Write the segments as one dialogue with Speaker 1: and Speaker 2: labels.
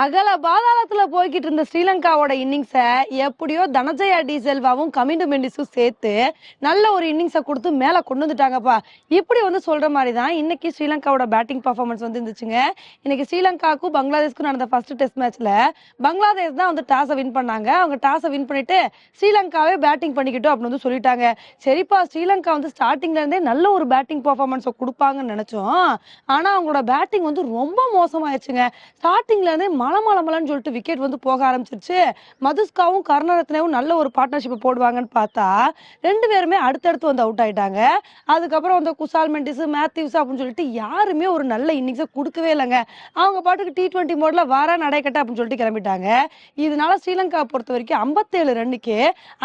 Speaker 1: அகல பாதாளத்துல போய்கிட்டு இருந்த ஸ்ரீலங்காவோட இன்னிங்ஸை எப்படியோ தனஜயா டி செல்வாவும் கமிண்டு மெண்டிஸும் சேர்த்து நல்ல ஒரு இன்னிங்ஸை கொடுத்து மேலே கொண்டு வந்துட்டாங்கப்பா. இப்படி வந்து சொல்ற மாதிரி தான் இன்னைக்கு ஸ்ரீலங்காவோட பேட்டிங் பர்ஃபார்மன்ஸ் வந்து இருந்துச்சுங்க. இன்னைக்கு ஸ்ரீலங்காவுக்கும் பங்களாதேஷ்க்கும் நடந்த ஃபர்ஸ்ட் டெஸ்ட் மேட்ச்ல பங்களாதேஷ் தான் வந்து டாஸை வின் பண்ணாங்க. அவங்க டாஸை வின் பண்ணிட்டு ஸ்ரீலங்காவே பேட்டிங் பண்ணிக்கிட்டோம் அப்படின்னு வந்து சொல்லிட்டாங்க. சரிப்பா ஸ்ரீலங்கா வந்து ஸ்டார்டிங்ல இருந்தே நல்ல ஒரு பேட்டிங் பர்ஃபார்மன்ஸை கொடுப்பாங்கன்னு நினைச்சோம். ஆனா அவங்களோட பேட்டிங் வந்து ரொம்ப மோசமாயிருச்சுங்க ஸ்டார்டிங்ல இருந்தே மலை மலை மலைன்னு சொல்லிட்டு விக்கெட் வந்து போக ஆரம்பிச்சிருச்சு. மதுஸ்காவும் கருணரத்னவும் நல்ல ஒரு பார்ட்னர்ஷிப் போடுவாங்கன்னு பார்த்தா ரெண்டு பேருமே அடுத்தடுத்து வந்து அவுட் ஆயிட்டாங்க. அதுக்கப்புறம் வந்து குசால் மெண்டிஸ் மேத்யூஸ் அப்படின்னு சொல்லிட்டு யாருமே ஒரு நல்ல இன்னிங்ஸை கொடுக்கவே இல்லைங்க. அவங்க பாட்டுக்கு டி டுவெண்ட்டி மோட்ல வர நடைக்கட்ட அப்படின்னு சொல்லிட்டு கிளம்பிட்டாங்க. இதனால ஸ்ரீலங்கா பொறுத்த வரைக்கும் ஐம்பத்தேழு ரன்னுக்கு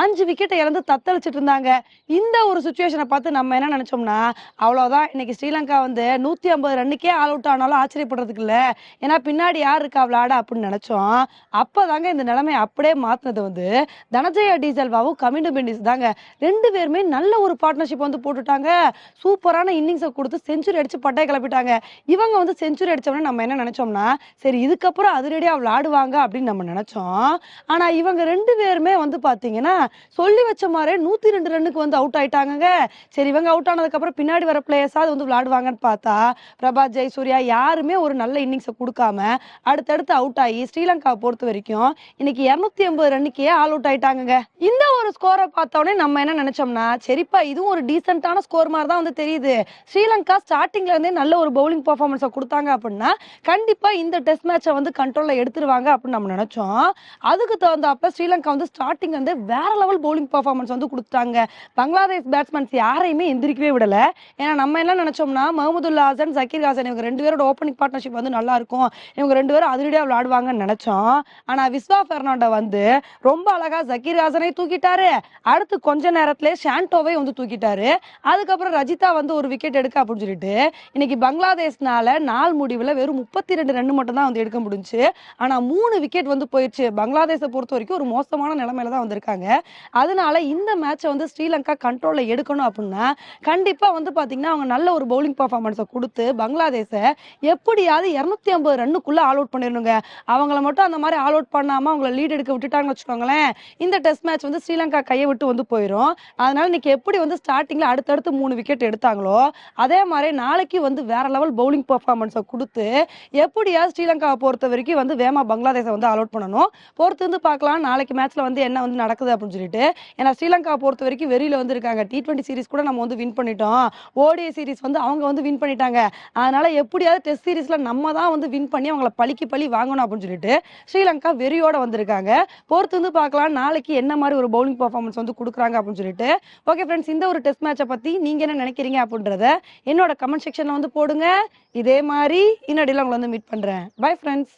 Speaker 1: அஞ்சு விக்கெட்டை இழந்து தத்தளிச்சிட்டு இருந்தாங்க. இந்த ஒரு சுச்சுவேஷனை பார்த்து நம்ம என்ன நினைச்சோம்னா அவ்வளோதான் இன்னைக்கு ஸ்ரீலங்கா வந்து நூத்தி ஐம்பது ரன்னுக்கே ஆல் அவுட் ஆனாலும் ஆச்சரியப்படுறதுக்கு இல்லை. ஏன்னா பின்னாடி யார் இருக்கா விளையாட அப்படின்னு நினைச்சோம். அப்பதாங்க இந்த நிலைமையை அப்படியே மாத்தினது வந்து தனஜெயா டீசல்வாவும் கமிண்டு பெண்டிஸ் தாங்க. ரெண்டு பேருமே நல்ல ஒரு பார்ட்னர்ஷிப் வந்து போட்டுட்டாங்க. சூப்பரான இன்னிங்ஸை கொடுத்து செஞ்சுரி அடிச்சு பட்டை கிளப்பிட்டாங்க. இவங்க வந்து செஞ்சுரி அடிச்சவொடனே நம்ம என்ன நினைச்சோம்னா சரி இதுக்கப்புறம் அதிரடியா விளாடுவாங்க அப்படின்னு நம்ம நினைச்சோம். ஆனா இவங்க ரெண்டு பேருமே வந்து பாத்தீங்கன்னா சொல்லி வச்ச மாதிரியே நூத்தி ரெண்டு ரன்னுக்கு வந்து அவுட் ஆயிட்டாங்க சரி இவங்க அவுட் ஆனதுக்கு அப்புறம் பின்னாடி வர பிளேயர்ஸாவது வந்து விளாடுவாங்கன்னு பார்த்தா பிரபாத் ஜெயசூர்யா யாருமே ஒரு நல்ல இன்னிங்ஸை கொடுக்காம அடுத்தடுத்து அவுட் ஆகி ஸ்ரீலங்காவை பொறுத்த வரைக்கும் இன்னைக்கு இரநூத்தி எண்பது ரன்னுக்கே ஆல் அவுட் ஆயிட்டாங்க இந்த ஒரு ஸ்கோரை பார்த்த உடனே நம்ம என்ன நினைச்சோம்னா சரிப்பா இதுவும் ஒரு டீசென்டான ஸ்கோர் மாதிரி தான் வந்து தெரியுது. ஸ்ரீலங்கா ஸ்டார்டிங்ல இருந்தே நல்ல ஒரு பவுலிங் பர்ஃபார்மன்ஸை கொடுத்தாங்க அப்படின்னா கண்டிப்பா இந்த டெஸ்ட் மேட்சை வந்து கண்ட்ரோல்ல எடுத்துருவாங்க அப்படின்னு நம்ம நினைச்சோம். அதுக்கு தகுந்தாப்ப ஸ்ரீலங்கா வந்து ஸ்டார்டிங் வந்து வேற லெவல் பவுலிங் பர்ஃபார்மன்ஸ் வந்து கொடுத்தாங்க பங்களாதேஷ் பேட்ஸ்மேன்ஸ் யாரையுமே எந்திரிக்கவே விடல. ஏன்னா நம்ம என்ன நினைச்சோம்னா மஹமுதுல்லா ஹாசன் ஜக்கீர் ஹாசன் இவங்க ரெண்டு பேரோட ஓப்பனிங் பார்ட்னர்ஷிப் வந்து நல்லா இருக்கும். இவங்க ரெண்டு பேரும் அதிரடியா விளையாடுவாங்கன்னு நினைச்சோம். ஆனா விஸ்வா பெர்னாண்டோ வந்து ரொம்ப அழகா ஜக்கீர் ஹாசனை தூக்கிட்டாரு. அடுத்து கொஞ்ச நேரத்திலே ஷாண்டோவை வந்து தூக்கிட்டாரு. அதுக்கப்புறம் ரஜிதா வந்து ஒரு விக்கெட் எடுக்க அப்படின்னு சொல்லிட்டு இன்னைக்கு பங்களாதேஷ்னால நாள் முடிவுல வெறும் முப்பத்தி ரெண்டு ரன் மட்டும் தான் வந்து எடுக்க முடிஞ்சு ஆனா மூணு விக்கெட் வந்து போயிடுச்சு. பங்களாதேஷை பொறுத்த வரைக்கும் ஒரு மோசமான நிலைமையில தான் வந்திருக்காங்க. அதனால இந்த மேட்சை வந்து ஸ்ரீலங்கா கண்ட்ரோல்ல எடுக்கணும் அப்படின்னா கண்டிப்பா வந்து பாத்தீங்கன்னா அவங்க நல்ல ஒரு பவுலிங் பர்ஃபார்மன்ஸை கொடுத்து பங்களாதேஷை எப்படியாவது இரநூத்தி ஐம்பது ரன்னுக்குள்ள ஆல் அவுட் பண்ணிடணுங்க. அவங்கள மட்டும் அந்த மாதிரி ஆல் அவுட் பண்ணாம அவங்கள லீட் எடுக்க விட்டுட்டாங்கன்னு வச்சுக்கோங்களேன் இந்த டெஸ்ட் மேட்ச் வந்து ஸ்ரீலங்கா கையை விட்டு வந்து போயிடும் அதனால இன்னைக்கு எப்படி வந்து ஸ்டார்டிங்ல அடுத்தடுத்து மூணு விக்கெட் எடுத்தாங்களோ அதே மாதிரி நாளைக்கு வந்து வேற லெவல் பவுலிங் பர்ஃபார்மன்ஸை கொடுத்து எப்படியாவது ஸ்ரீலங்காவை பொறுத்த வரைக்கும் வந்து வேமா பங்களாதேஷை வந்து ஆல் அவுட் பண்ணணும். பொறுத்து வந்து பார்க்கலாம் நாளைக்கு மேட்ச்ல வந்து என்ன வந்து நடக்குது அப்படின்னு சொல்லிட்டு. ஏன்னா ஸ்ரீலங்காவை பொறுத்த வரைக்கும் வெளியில வந்து இருக்காங்க. டி டுவெண்ட்டி சீரிஸ் கூட நம்ம வந்து வின் பண்ணிட்டோம். ஓடிஐ சீரிஸ் வந்து அவங்க வந்து வின் பண்ணிட்டாங்க. அதனால எப்படியாவது டெஸ்ட் சீரிஸ்ல நம்ம தான் வந்து வின் பண்ணி அவங்கள பழிக்கு பழி வாங்கணும் அப்படின்னு சொல்லிட்டு ஸ்ரீலங்கா வெறியோட வந்திருக்காங்க. பொறுத்து வந்து பார்க்கலாம் நாளைக்கு என்ன மாதிரி ஒரு பவுலிங் பர்ஃபார்மன்ஸ் வந்து கொடுக்குறாங்க அப்படின்னு சொல்லிட்டு. ஓகே ஃப்ரெண்ட்ஸ் இந்த ஒரு டெஸ்ட் மேட்சை பத்தி நீங்க என்ன நினைக்கிறீங்க அப்படின்றத என்னோட கமெண்ட் செக்ஷனில் வந்து போடுங்க. இதே மாதிரி இன்னடியில் உங்களை வந்து மீட் பண்றேன். Bye friends